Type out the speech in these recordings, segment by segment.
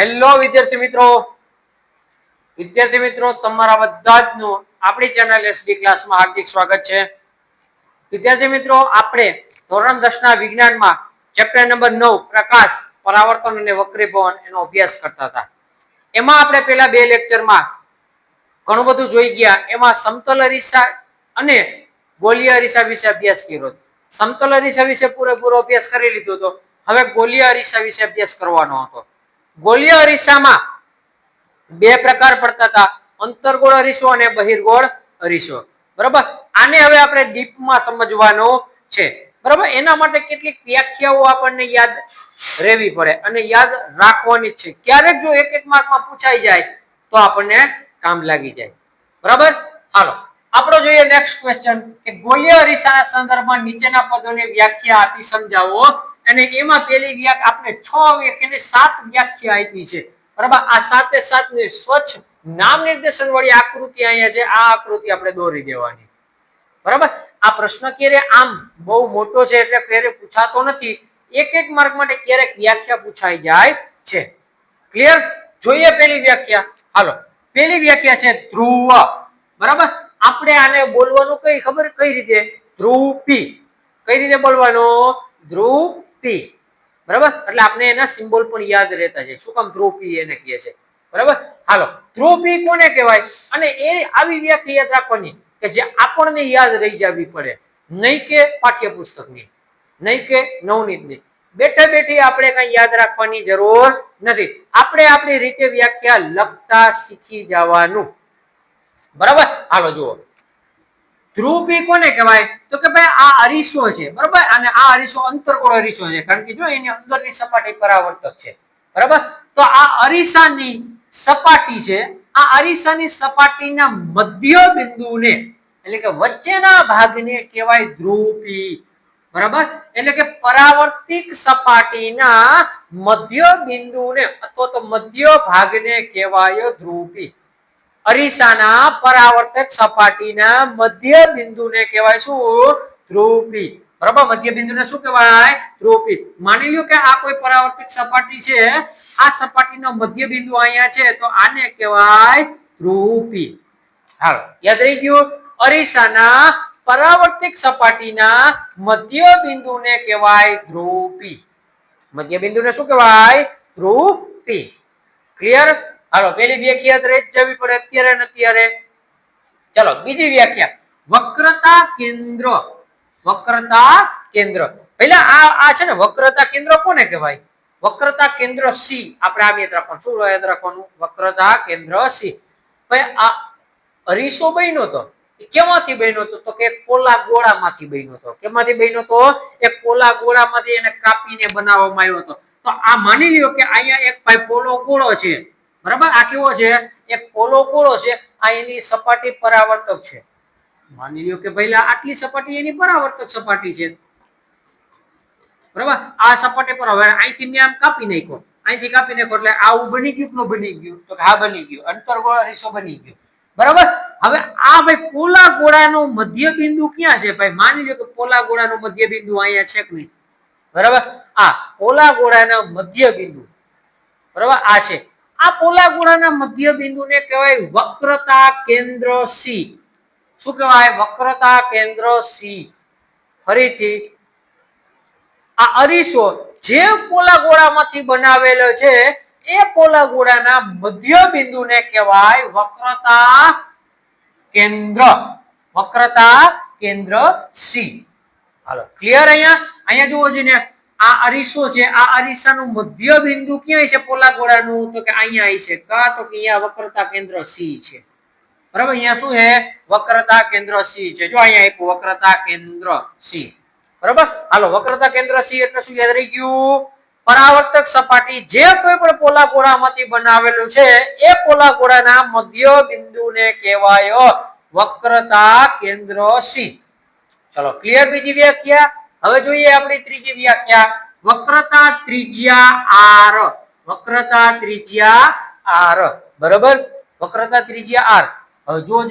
Hello વિદ્યાર્થી મિત્રો. વિદ્યાર્થી મિત્રો, તમારા બધા જ નું આપણી ચેનલ એસબી ક્લાસમાં હાર્દિક સ્વાગત છે. વિદ્યાર્થી મિત્રો, આપણે ધોરણ દસ ના વિજ્ઞાનમાં ચેપ્ટર નંબર નવ, પ્રકાશ, પરાવર્તન અને વક્રીભવન એનો અભ્યાસ કરતા હતા. એમાં આપણે પેલા બે લેક્ચરમાં ઘણું બધું જોઈ ગયા. એમાં સમતલ અરીસા અને ગોલીય અરીસા વિશે અભ્યાસ કર્યો સમતલ અરીસા વિશે પૂરેપૂરો અભ્યાસ કરી લીધો હતો. હવે ગોલીય અરીસા વિશે અભ્યાસ કરવાનો હતો. ગોલીય અરીસામાં બે પ્રકાર પડતા હતા. અંતરગોળ અરીસો અને બહિર્ગોળ અરીસો. બરાબર? આને હવે આપણે ડીપમાં સમજવાનો છે. બરાબર? એના માટે કેટલીક વ્યાખ્યાઓ આપણને યાદ રહેવી પડે અને યાદ રાખવાની છે. ક્યારેક જો એક એક માર્કમાં પૂછાઈ જાય તો આપણને કામ લાગી જાય. બરાબર? હાલો. આપણો જોઈએ નેક્સ્ટ ક્વેશ્ચન કે ગોલીય અરીસાના સંદર્ભમાં નીચેના પદોની વ્યાખ્યા આપી સમજાવો. અને એમાં પેલી વ્યાખ્યા આપણે છ વ્યાખ્યાની સાત વ્યાખ્યા આપી છે. બરાબર? આ સાતે સાત સ્વચ્છ નામ નિર્દેશન વાળી આકૃતિ અહીંયા છે. આ આકૃતિ આપણે દોરી દેવાની. બરાબર? આ પ્રશ્ન ક્યારે આમ બહુ મોટો છે એટલે ક્યારે પૂછાતો નથી. એક એક માર્ક માટે ક્યારેક વ્યાખ્યા પૂછાઈ જાય છે. ક્લિયર જોઈએ પેલી વ્યાખ્યા. હાલો. પેલી વ્યાખ્યા છે ધ્રુવ. બરાબર? આપણે આને બોલવાનું કઈ ખબર? કઈ રીતે? ધ્રુપી કઈ રીતે બોલવાનું? ધ્રુપી બરાબર? એટલે આપણે એના સિમ્બોલ પણ યાદ રહેતા છે શું કામ ધ્રુપી એને કહે છે? બરાબર? હાલો. ધ્રુપી કોને કહેવાય? અને એ આવી વ્યાખ્યા યાદ રાખવાની કે જે આપણને યાદ રહી જવી પડે. નહીં કે પાઠ્યપુસ્તકની. નહીં કે નવનીતની. બેઠા બેઠી આપણે કઈ યાદ રાખવાની જરૂર નથી. આપણે આપણી રીતે વ્યાખ્યા લખતા શીખી જવાનું. બરાબર? હાલો, જુઓ. ધ્રુવી કોને કહેવાય? તો કે ભાઈ આ અરીસો છે, બરાબર? અને આ અરીસો અંતરગોળ અરીસો છે, કારણ કે જો એની અંદરની સપાટી પરાવર્તક છે, બરાબર? તો આ અરીસાની સપાટી છે, આ અરીસાની સપાટીના મધ્ય બિંદુને એટલે કે વચ્ચેના ભાગને કહેવાય ધ્રુપી બરાબર? એટલે કે પરાવર્તિક સપાટીના મધ્ય બિંદુને અથવા તો મધ્ય ભાગને કહેવાય ધ્રુપી અરીસાના પરાવર્તક સપાટીના મધ્ય બિંદુને કહેવાય શું? ધ્રુપી બરાબર? મધ્ય બિંદુને શું કહેવાય? ધ્રુપી માની લ્યો કે આ કોઈ પરાવર્તક સપાટી છે. આ સપાટીનો મધ્ય બિંદુ અહીંયા છે તો આને કહેવાય ધ્રુપી હાલો, યાદ રહી ગયું? અરીસાના પરાવર્તિક સપાટીના મધ્ય બિંદુને કહેવાય ધ્રુપી મધ્ય બિંદુને શું કહેવાય? ધ્રુપી ક્લિયર હાલો, પેલી વ્યાખ્યા રહી જવી પડે, અત્યારે ને અત્યારે. ચલો, બીજી વ્યાખ્યા. વક્રતા કેન્દ્ર. વક્રતા કેન્દ્ર. પેલા આ આ છે ને, વક્રતા કેન્દ્ર કોને કહેવાય? વક્રતા કેન્દ્ર સી આપણે આમ યાદ રાખવાનું. શું યાદ રાખવાનું? વક્રતા કેન્દ્ર સી ભાઈ, આ અરીસો બન્યો તો. કેમાંથી બન્યો હતો તો કે કોલા ગોળામાંથી બન્યો હતો કેમાંથી બન્યો હતો એ કોલા ગોળામાંથી એને કાપીને બનાવવામાં આવ્યો હતો. તો આ માની લ્યો કે અહીંયા એક ભાઈ પોલો ગોળો છે. બરાબર? આ કેવો છે? એક પોલો ગોળો છે, આ એની સપાટી પરાવર્તક છે. માની લ્યો કે ભાઈ આટલી સપાટી એની પરાવર્તક સપાટી છે. બરાબર? આ સપાટી પર હવે અહીંથી મેં આમ કાપી નાખ્યો. અહીંથી કાપી નાખ્યો એટલે આવું બની ગયું કે બની ગયું? તો હા, બની ગયું. અંતરગોળ અરીસો બની ગયો. બરાબર? હવે આ ભાઈ પોલા ગોળાનો મધ્ય બિંદુ ક્યાં છે ભાઈ? માની લો કે પોલા ગોળાનો મધ્ય બિંદુ અહીંયા છે કે નહીં? બરાબર? આ પોલા ગોળાના મધ્ય બિંદુ બરાબર? આ છે. આ પોલા ગોળાના મધ્ય બિંદુને કહેવાય વક્રતા કેન્દ્ર સી શું કહેવાય? વક્રતા કેન્દ્ર સી ફરીથી, આ અરીસો જે પોલા ગોળામાંથી બનાવેલો છે, એ પોલા ગોળાના મધ્ય બિંદુને કહેવાય વક્રતા કેન્દ્ર. વક્રતા કેન્દ્ર સી હાલો ક્લિયર અહીંયા? અહીંયા જુઓ જોઈને આ અરીસો છે, આ અરીસાનું મધ્ય બિંદુ ક્યાંય છે? પોલા ગોળાનું, તો કે અહીંયા છે. કા તો કે અહીંયા વક્રતા કેન્દ્ર સી છે. બરાબર? અહીંયા શું છે? વક્રતા કેન્દ્ર સી છે. જો અહીંયા આપ્યું વક્રતા કેન્દ્ર સી બરાબર? હાલો, વક્રતા કેન્દ્ર સી એટલે શું યાદ રહી ગયું પરાવર્તક સપાટી જે કોઈ પણ પોલા ગોળામાંથી બનાવેલું છે, એ પોલા ગોળાના મધ્ય બિંદુને કહેવાય વક્રતા કેન્દ્ર સી ચલો ક્લિયર બીજી વ્યાખ્યા? હવે જોઈએ આપણી ત્રીજી વ્યાખ્યા. વક્રતા ત્રિજ્યા આર. વક્રતા ત્રિજ્યા આર. બરોબર? વક્રતા ત્રિજ્યા આર. હવે જો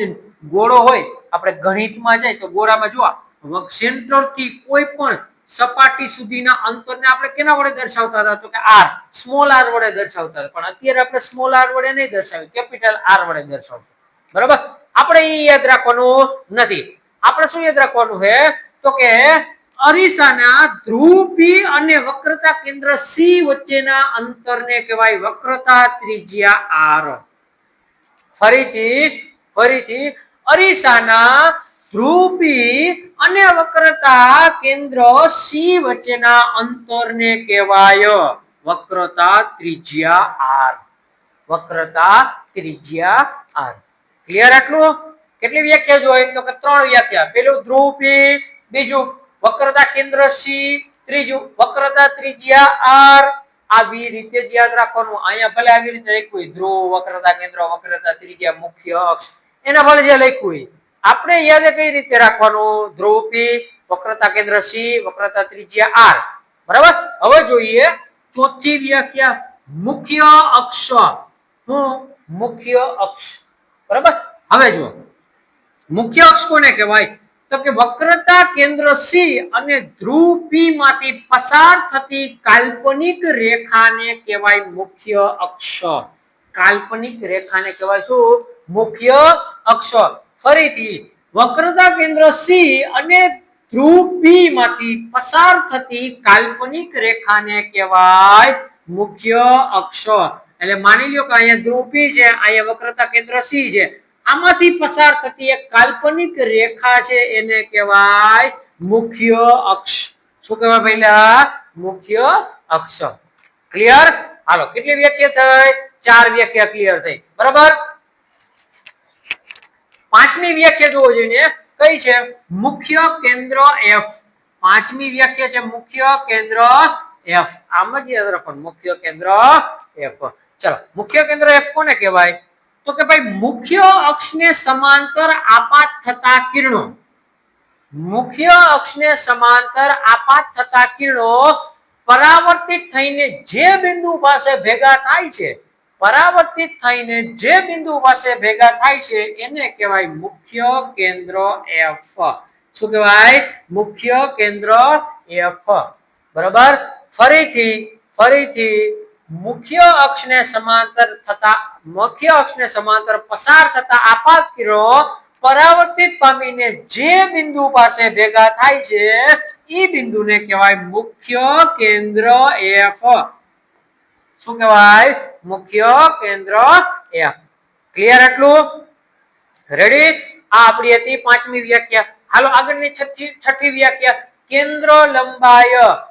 ગોળો હોય, આપણે ગણિતમાં જાય તો ગોળામાં જોવા સેન્ટરથી કોઈ પણ સપાટી સુધીના અંતરને આપણે કેના વડે દર્શાવતા હતા? તો કે આર. સ્મોલ આર વડે દર્શાવતા હતા. પણ અત્યારે આપણે સ્મોલ આર વડે નહીં દર્શાવ્યું કેપિટલ આર વડે દર્શાવશું. બરાબર? આપણે એ યાદ રાખવાનું નથી. આપણે શું યાદ રાખવાનું છે? તો કે અરીસાના ધ્રુવ પી અને વક્રતા કેન્દ્ર સી વચ્ચેના અંતરને કહેવાય વક્રતા ત્રિજ્યા આર. ફરીથી ફરીથી, અરીસાના ધ્રુપી અને વક્રતા કેન્દ્ર સી વચ્ચેના અંતરને કહેવાય વક્રતા ત્રિજ્યા આર. વક્રતા ત્રિજ્યા આર. ક્લિયર આટલું? કેટલી વ્યાખ્યા જોઈએ તો કે ત્રણ વ્યાખ્યા. પેલું ધ્રુવ પી બીજું વક્રતા કેન્દ્ર સી, ત્રીજું વક્રતા ત્રિજ્યા આર. આવી રીતે જ યાદ રાખવાનું. અહીંયા ભલે આવી રીતે લખ્યું ધ્રુવ, વક્રતા કેન્દ્ર, વક્રતા ત્રિજ્યા, મુખ્ય અક્ષ. એના ભલે જે લખ્યું આપણે યાદ કઈ રીતે રાખવાનું? ધ્રુવ પી વક્રતા કેન્દ્ર સી વક્રતા ત્રિજ્યા આર. બરાબર? હવે જોઈએ ચોથી વ્યાખ્યા. મુખ્ય અક્ષ. હું મુખ્ય અક્ષ. બરાબર? હવે જુઓ. મુખ્ય અક્ષ કોને કહેવાય? તો કે વક્રતા કેન્દ્ર સી અને ધ્રુવ પી માંથી પસાર થતી કાલ્પનિક રેખાને કહેવાય મુખ્ય અક્ષ કાલ્પનિક રેખાને કહેવાય શું? મુખ્ય અક્ષ ફરીથી, વક્રતા કેન્દ્ર સી અને ધ્રુવ પી માંથી પસાર થતી કાલ્પનિક રેખાને કહેવાય મુખ્ય અક્ષ એટલે માની લ્યો કે અહીંયા ધ્રુવ પી છે, અહીંયા વક્રતા કેન્દ્ર સી છે. આમાંથી પસાર થતી એક કાલ્પનિક રેખા છે, એને કહેવાય મુખ્ય અક્ષ. શું કહેવાય પહેલા? મુખ્ય અક્ષ. ક્લિયર હાલો, કેટલી વ્યાખ્યા થઈ? ચાર વ્યાખ્યા ક્લિયર થઈ. બરાબર? પાંચમી વ્યાખ્યા જોવો જોઈએ કઈ છે? મુખ્ય કેન્દ્ર એફ પાંચમી વ્યાખ્યા છે મુખ્ય કેન્દ્ર એફ આમ જ યાદ રાખો મુખ્ય કેન્દ્ર એફ ચલો, મુખ્ય કેન્દ્ર એફ કોને કહેવાય? તો કે ભાઈ મુખ્ય અક્ષને સમાંતર આપાત થતા કિરણો. મુખ્ય અક્ષને સમાંતર આપાત થતા કિરણો પરાવર્તિત થઈને જે બિંદુ પાસે ભેગા થાય છે, પરાવર્તિત થઈને જે બિંદુ પાસે ભેગા થાય છે, એને કહેવાય મુખ્ય કેન્દ્ર એફ શું કહેવાય? મુખ્ય કેન્દ્ર એફ બરાબર? ફરીથી ફરીથી મુખ્ય અક્ષને સમાંતર થતા, મુખ્ય અક્ષને સમાંતર પસાર થતા આપાત કિરણો પરાવર્તિત પામીને જે બિંદુ પાસે ભેગા થાય છે એ બિંદુને કહેવાય મુખ્ય કેન્દ્ર એફ શું કહેવાય? મુખ્ય કેન્દ્ર એફ ક્લિયર એટલું રેડી આ આપણી હતી પાંચમી વ્યાખ્યા. હાલો આગળની છઠ્ઠી છઠ્ઠી વ્યાખ્યા. કેન્દ્ર લંબાય.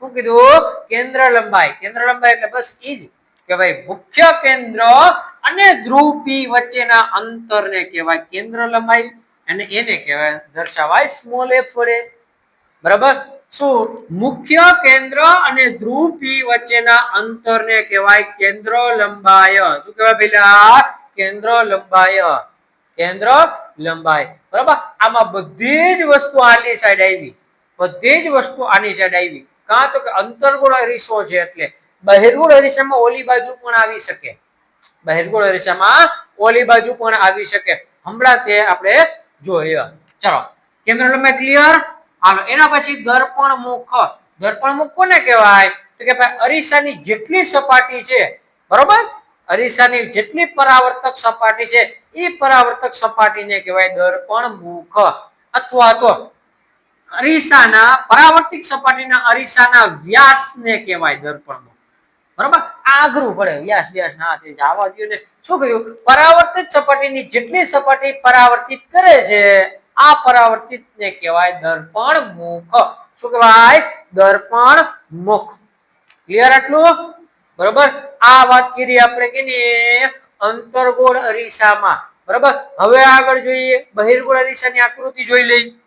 શું કીધું, કેન્દ્ર લંબાઈ. કેન્દ્ર લંબાઈ એટલે બસ ઈ જ કે ભાઈ મુખ્ય કેન્દ્ર અને ધ્રુવ પી વચ્ચેના અંતરને કહેવાય કેન્દ્ર લંબાઈ અને એને કહેવાય દર્શાવાય સ્મોલ એફ વડે. બરાબર? શું મુખ્ય કેન્દ્ર અને ધ્રુવ પી વચ્ચેના અંતરને કહેવાય કેન્દ્ર લંબાય શું કહેવાય પેલા? કેન્દ્ર લંબાય કેન્દ્ર લંબાઈ. બરાબર? આમાં બધી જ વસ્તુ આની સાઈડ આવી. બધી જ વસ્તુ આની સાઈડ આવી. કાં તો કે અંતર્ગુણ અરીસો છે એટલે બહિર્ગોળ અરીસામાં ઓલી બાજુ પણ આવી શકે. બહિર્ગોળ અરીસામાં ઓલી બાજુ પણ આવી શકે. હમણાં તે આપણે જોઈએ. ચલો, કેમેરા ક્લિયર હાલો, એના પછી દર્પણ મુખ. દર્પણ મુખ કોને કહેવાય? તો કે ભાઈ અરીસાની જેટલી સપાટી છે, બરોબર? અરીસાની જેટલી પરાવર્તક સપાટી છે એ પરાવર્તક સપાટીને કહેવાય દર્પણ મુખ. અથવા તો અરીસાના પરાવર્તિક સપાટીના અરીસાના વ્યાસને કહેવાય દર્પણનો. બરોબર? આ પડે. વ્યાસ વ્યાસ, ના થઈ જવા દો ને શું કહ્યું પરાવર્તિત સપાટીની જેટલી સપાટી પરાવર્તિત કરે છે, આ પરાવર્તિત કહેવાય દર્પણ મુખ. શું કહેવાય? દર્પણ મુખ. ક્લિયર આટલું? બરોબર? આ વાત કરી આપણે કે અંતર્ગોળ અરીસામાં. બરોબર? હવે આગળ જોઈએ. બહિર્ગોળ અરીસાની આકૃતિ જોઈ લઈ.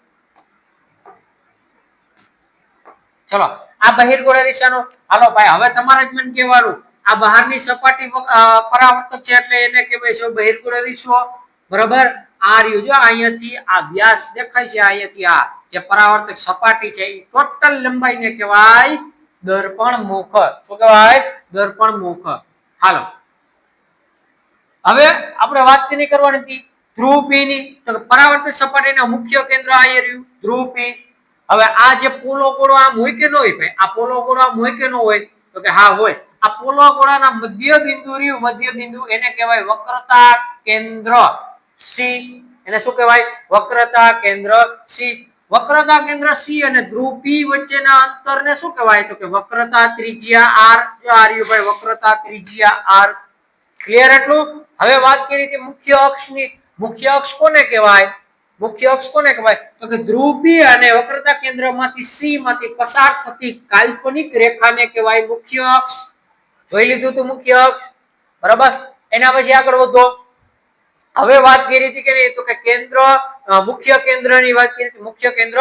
ચલો, આ બહિર્ગોળ અરીસાનો હાલો ભાઈ, હવે તમારે જ મને કહેવાનું, આ બહારની સપાટી પરાવર્તક છે એટલે એને કહેવાય છે બહિર્ગોળ અરીસો બરાબર? આ રહ્યું જો, અહીંયાથી આ વ્યાસ દેખાય છે, અહીંયાથી આ જે પરાવર્તક સપાટી છે એ ટોટલ લંબાઈને કહેવાય દર્પણ મુખ. શું કહેવાય? દર્પણ મુખ. હાલો. હવે આપણે વાત કેની કરવાની હતી? ધ્રુવ પી ની તો પરાવર્તિત સપાટીના મુખ્ય કેન્દ્ર અહીંયા રહ્યું. ધ્રુવ પી. હવે આ જે પોલો કોળો આમ હોય કે ન હોય ભાઈ, આ પોલો ગોળો આમ હોય કે ન હોય, તો કે હા હોય. આ પોલો કોળાના મધ્ય બિંદુ રહ્યું મધ્ય બિંદુ એને કહેવાય વક્રતા કેન્દ્ર સી એને શું કહેવાય? વક્રતા કેન્દ્ર સી વક્રતા કેન્દ્ર સી અને ધ્રુવ પી વચ્ચેના અંતરને શું કહેવાય? તો કે વક્રતા ત્રિજ્યા આર જો આ રહ્યું ભાઈ, વક્રતા ત્રિજ્યા આર ક્લિયર એટલું? હવે વાત કરી હતી મુખ્ય અક્ષની. મુખ્ય અક્ષ કોને કહેવાય? મુખ્ય અક્ષ કોને કહેવાય? તો કે ધ્રુવી અને વક્રતા કેન્દ્રમાંથી સી માંથી પસાર થતી કાલ્પનિક રેખાને કહેવાય મુખ્ય અક્ષ. જોઈ લીધું તું મુખ્ય અક્ષ? બરાબર? એના પછી આગળ વધો. હવે વાત કરી હતી કે નહીં, તો કે કેન્દ્ર મુખ્ય કેન્દ્રની વાત કરી હતી. મુખ્ય કેન્દ્ર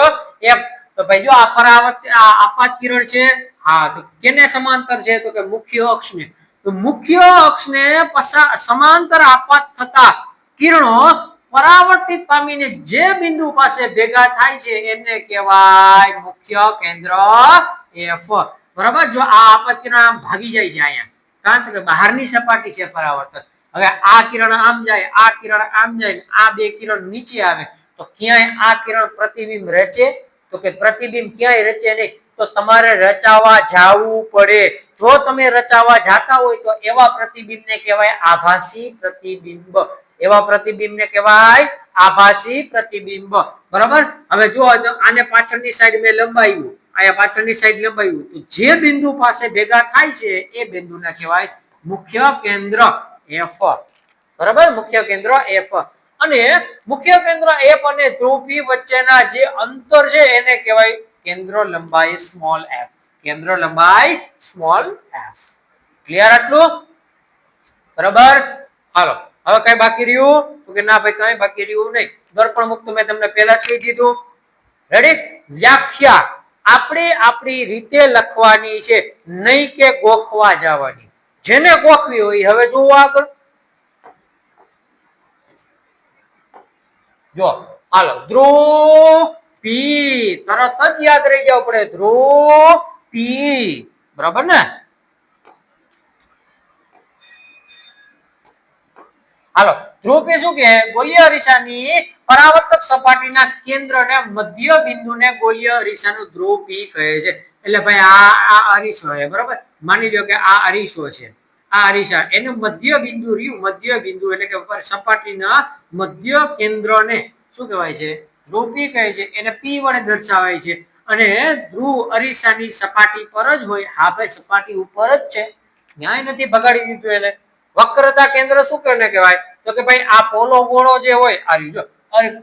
એફ તો ભાઈ જો આ પરાવર્ત આપાત કિરણ છે, હા, તો કેને સમાંતર છે? તો કે મુખ્ય અક્ષને. તો મુખ્ય અક્ષને પસાર સમાંતર આપાત થતા કિરણો પરાવર્તિત પામીને જે બિંદુ પાસે ભેગા થાય છે, એને કહેવાય મુખ્ય કેન્દ્ર એફ બરાબર? જો આ કિરણ ભાગી જાય છે અહીંયા. કારણ કે બહારની સપાટી છે પરાવર્તન. હવે આ કિરણ આમ જાય, આ કિરણ આમ જાય આ બે કિરણ નીચે આવે, તો ક્યાંય આ કિરણ પ્રતિબિંબ રચે? તો કે પ્રતિબિંબ ક્યાંય રચે નહીં, તો તમારે રચાવા જાવું પડે. જો તમે રચાવા જાતા હોય તો એવા પ્રતિબિંબને કહેવાય આભાસી પ્રતિબિંબ. એવા પ્રતિબિંબને કહેવાય આભાસી પ્રતિબિંબ. બરાબર? હવે જો આને પાછળની સાઈડ મેં લંબાવ્યું. અહીંયા પાછળની સાઈડ લંબાવ્યું. તો જે બિંદુ પાસે ભેગા થાય છે, એ બિંદુને કહેવાય મુખ્ય કેન્દ્ર એફ બરાબર? મુખ્ય કેન્દ્ર એફ અને મુખ્ય કેન્દ્ર એફ અને ધ્રુવી વચ્ચેના જે અંતર છે, એને કહેવાય કેન્દ્ર લંબાઈ સ્મોલ એફ કેન્દ્ર લંબાઈ સ્મોલ એફ ક્લિયર આટલું? બરાબર? હાલો. હવે કઈ બાકી રહ્યું? તો કે ના ભાઈ, કઈ બાકી રહ્યું નહીં. દર્પણ મુક્ત મેં તમને પહેલા જ કહી દીધું. રેડી વ્યાખ્યા. આપણે આપણી રીતે લખવાની છે, નહીં કે ગોખવા જવાની. જેને ગોખવી હોય હવે જોવો આગળ. જો, હાલો. ધ્રુવ પી. તરત જ યાદ રહી જવું પડે. ધ્રુવ પી. બરાબર ને? હાલો ધ્રુવ શું કે ગોલીય અરીસાની પરાવર્તક સપાટીના કેન્દ્રને મધ્ય બિંદુને ગોલીય અરીસાનું ધ્રુવપી કહે છે. એટલે ભાઈ આ આ અરીસો છે, બરાબર? માની લો કે આ અરીસો છે. આ અરીસા, એનું મધ્ય બિંદુ રહ્યું, મધ્ય બિંદુ એટલે કે સપાટીના મધ્ય કેન્દ્રને શું કહેવાય છે? ધ્રુવપી કહે છે. એને પી વડે દર્શાવાય છે. અને ધ્રુવ અરીસાની સપાટી પર જ હોય, હા ભાઈ, સપાટી ઉપર જ છે. ન્યાય નથી ભગાડી દીધું એને. વક્રતા કેન્દ્ર શું કોને કહેવાય? તો કે ભાઈ આ પોલો ગોળો જે હોય, આ જો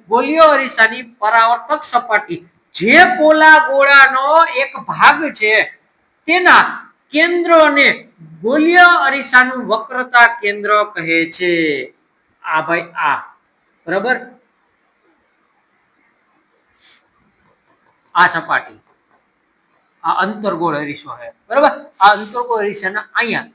ગોલીય અરીસાની પરાવર્તક સપાટી. જે પોલા ગોળાનો એક ભાગ છે, તેના કેન્દ્રને ગોલીય અરીસાનું વક્રતા કેન્દ્ર કહે છે. આ ભાઈ આ. બરાબર? આ સપાટી. આ અંતર્ગોળ અરીસો છે. બરાબર? આ અંતર્ગોળ અરીસાના અહીંયા.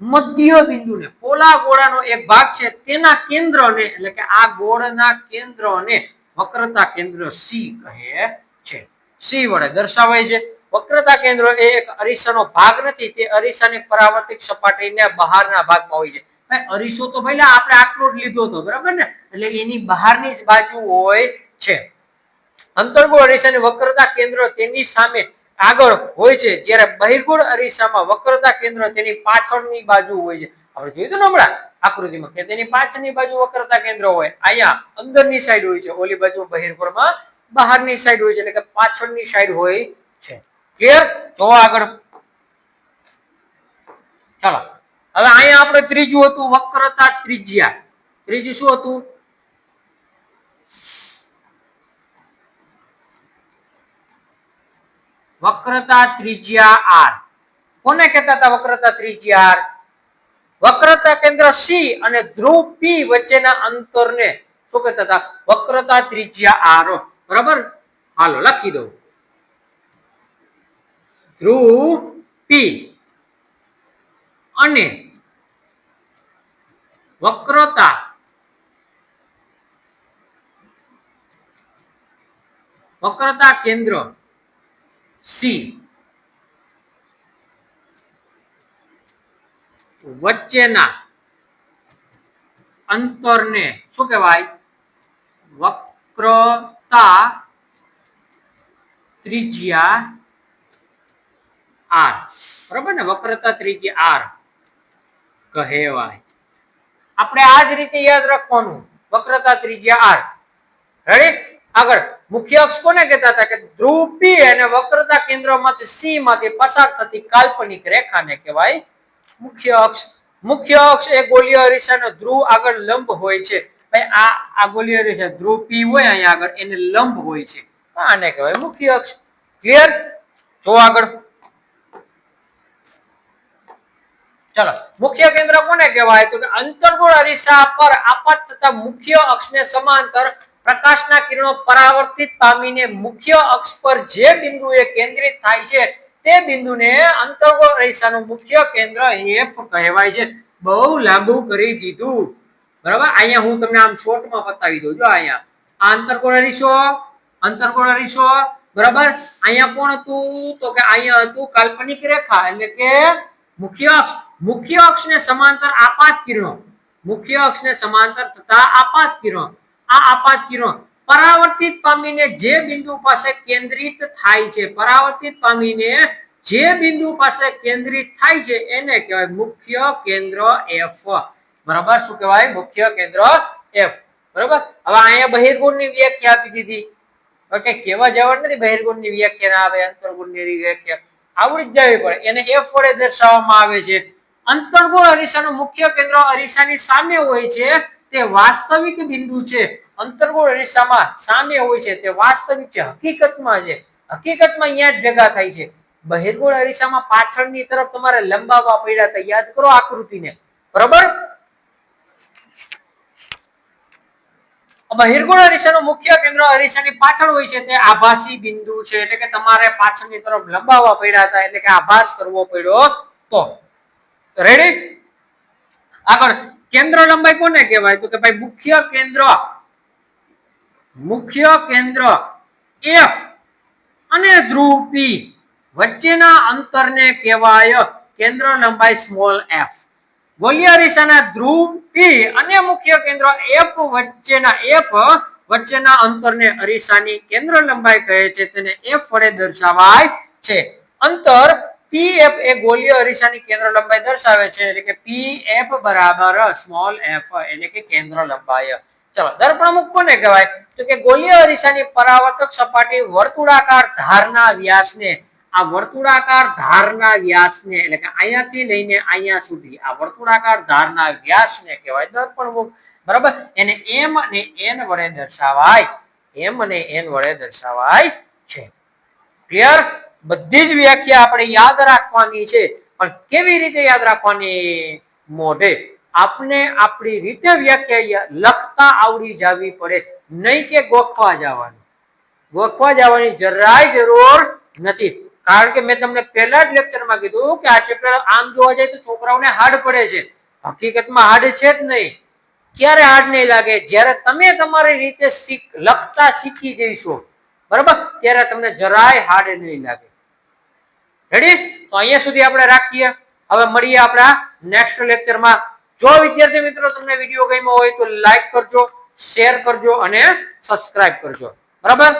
મધ્ય બિંદુને, પોલા ગોળાનો એક ભાગ છે, તેના કેન્દ્રને, એટલે કે આ ગોળના કેન્દ્રને વક્રતા કેન્દ્ર સી કહે છે. સી વડે દર્શાવાય છે, વક્રતા કેન્દ્ર એ એક અરીસાનો ભાગ નથી, તે અરીસાની પરાવર્તિત સપાટીને બહારના ભાગમાં હોય છે. ભાઈ, અરીસો તો ભાઈ આપણે આટલો જ લીધો હતો બરાબર ને? એટલે એની બહારની જ બાજુ હોય છે. અંતર્ગોળ અરીસાની વક્રતા કેન્દ્ર તેની સામે આગળ હોય છે, જ્યારે બહિર્ગુણ અરીસામાં વક્રતા કેન્દ્ર તેની પાછળની બાજુ હોય છે. આપણે જોયું હતું ને હમણાં, આકૃતિમાં, કે તેની પાછળની બાજુ વક્રતા કેન્દ્ર હોય, અહીંયા અંદરની સાઈડ હોય છે, ઓલી બાજુ બહિર્ગુણમાં બહારની સાઈડ હોય છે, એટલે કે પાછળની સાઈડ હોય છે. ક્લિયર જો આગળ. ચાલો. હવે અહીંયા આપણે ત્રીજું હતું વક્રતા ત્રિજ્યા. ત્રીજું શું હતું? વક્રતા ત્રિજ્યા આર. કોને કહેતા હતા વક્રતા ત્રિજ્યા આર? વક્રતા કેન્દ્ર સી અને ધ્રુવ પી વચ્ચેના અંતરને શું કહેતા હતા? વક્રતા ત્રિજ્યા આર. બરાબર? હાલો, લખી દઉં. ધ્રુવ પી અને વક્રતા વક્રતા કેન્દ્ર સી. વચ્ચેના અંતરને શું કહેવાય? વક્રતા ત્રિજ્યા આર. બરોબર ને? વક્રતા ત્રિજ્યા આર કહેવાય. આપણે આ જ રીતે યાદ રાખવાનું. વક્રતા ત્રિજ્યા આર. રેડી આગળ, મુખ્ય અક્ષ કોને કહેતા હતા કે ધ્રુવ અને વક્રતા કેન્દ્રમાંથી સી માંથી પસાર થતી કાલ્પનિક રેખાને કહેવાય મુખ્ય અક્ષ. મુખ્ય અક્ષ એ ગોલીય અરીસાનો ધ્રુવ આગળ લંબ હોય છે. ભાઈ, આ આ ગોલીય અરીસા ધ્રુવ હોય, અહીંયા આગળ એને લંબ હોય છે. આને કહેવાય મુખ્ય અક્ષ. ક્લિયર જો આગળ. ચલો, મુખ્ય કેન્દ્ર કોને કહેવાય? તો કે અંતર્ગોળ અરીસા પર આપાત થતા મુખ્ય અક્ષને સમાંતર પ્રકાશના કિરણો પરાવર્તિત પામીને મુખ્ય અક્ષ પર જે બિંદુએ કેન્દ્રિત થાય છે, તે બિંદુને અંતર્ગોળ અરીસાનું મુખ્ય કેન્દ્ર એફ કહેવાય છે. બહુ લાંબુ કરી દીધું. બરાબર? અહીંયા હું તમને આમ શોર્ટમાં બતાવી દઉં. જો અહીંયા. આ અંતર્ગોળ અરીસો અંતર્ગોળ અરીસો બરાબર? અહીંયા કોણ હતું? તો કે અહીંયા હતું કાલ્પનિક રેખા, એટલે કે મુખ્ય અક્ષ. મુખ્ય અક્ષને સમાંતર આપાત કિરણો. મુખ્ય અક્ષને સમાંતર થતા આપાત કિરણો. આ આપાત કિરણો પરાવર્તિત પામીને જે બિંદુ પાસે કેન્દ્રિત થાય છે, પરાવર્તિત પામીને જે બિંદુ પાસે કેન્દ્રિત થાય છે, એને કહેવાય મુખ્ય કેન્દ્ર એફ બરાબર? શું કહેવાય? મુખ્ય કેન્દ્ર એફ બરાબર? હવે અહીંયા બહિર્ગુણની વ્યાખ્યા આપી દીધી. ઓકે કેવા જવાબ નથી, બહિર્ગુણની વ્યાખ્યા ના આવે, અંતર્ગુણની વ્યાખ્યા. આવડી જ જવી પડે એને એફ વડે દર્શાવવામાં આવે છે. અંતર્ગુણ અરીસાનું મુખ્ય કેન્દ્ર અરીસાની સામે હોય છે. તે વાસ્તવિક બિંદુ છે. અંતર્ગોળ રેસામાં સામે હોય છે. તે વાસ્તવિક છે. હકીકતમાં છે. હકીકતમાં અહીંયા જ ભેગા થાય છે. બહિર્ગોળ અરીસામાં પાછળની તરફ તમારે લંબાવવા પડ્યા હતા. યાદ કરો આકૃતિને. બરાબર? બહિર્ગોળ અરીસાનું મુખ્ય કેન્દ્ર અરીસાની પાછળ હોય છે. તે આભાસી બિંદુ છે. એટલે કે તમારે પાછળની તરફ લંબાવવા પડ્યા હતા. એટલે કે આભાસ કરવો પડ્યો તો રેડી આગળ. કેન્દ્ર લંબાઈ કોને કહેવાય? તો કે ભાઈ મુખ્ય કેન્દ્ર મુખ્ય કેન્દ્ર એફ અને ધ્રુવ પી વચ્ચેના અંતરને કહેવાય કેન્દ્ર લંબાઈ સ્મોલ એફ ગોલિયા અરીસાના ધ્રુવ પી અને મુખ્ય કેન્દ્ર એફ વચ્ચેના એફ વચ્ચેના અંતરને અરીસાની કેન્દ્ર લંબાઈ કહે છે, તેને એફ વડે દર્શાવાય છે. અંતર પી એફ એ ગોલીય અરીસાની કેન્દ્ર લંબાઈ દર્શાવે છે. એટલે કે પી એફ બરાબર સ્મોલ એફ એટલે કે કેન્દ્ર લંબાઈ. ચલો દર્પણમુખ કોને કહેવાય? તો કે ગોલીય અરીસાની પરાવર્તક સપાટી વર્તુળાકાર ધારના વ્યાસને, આ વર્તુળાકાર ધારના વ્યાસને, એટલે કે અહીંયાથી લઈને અહીંયા સુધી, આ વર્તુળાકાર ધારના વ્યાસને કહેવાય દર્પણમુખ બરાબર? એને એમ અને એન વડે દર્શાવાય. એમ અને એન વડે દર્શાવાય છે. ક્લિયર બધી જ વ્યાખ્યા આપણે યાદ રાખવાની છે. પણ કેવી રીતે યાદ રાખવાની? મોઢે. આપણે આપણી રીતે વ્યાખ્યા લખતા આવડી જવી પડે. નહીં કે ગોખવા જવાનું. ગોખવા જવાની જરાય જરૂર નથી. કારણ કે મેં તમને પહેલા જ લેક્ચરમાં કીધું કે આ ચેપ્ટર આમ જોવા જાય તો છોકરાઓને હાર્ડ પડે છે. હકીકતમાં હાર્ડ છે જ નહીં. ક્યારે હાર્ડ નહીં લાગે? જ્યારે તમે તમારી રીતે લખતા શીખી જઈશો. બરાબર? ત્યારે તમને જરાય હાર્ડ નહીં લાગે. રેડી તો અહીંયા સુધી આપણે રાખીએ. હવે મળીએ આપણા નેક્સ્ટ લેક્ચરમાં જો વિદ્યાર્થી મિત્રો તમને વીડિયો ગમ્યો હોય તો લાઈક કરજો શેર કરજો અને સબસ્ક્રાઇબ કરજો. બરાબર?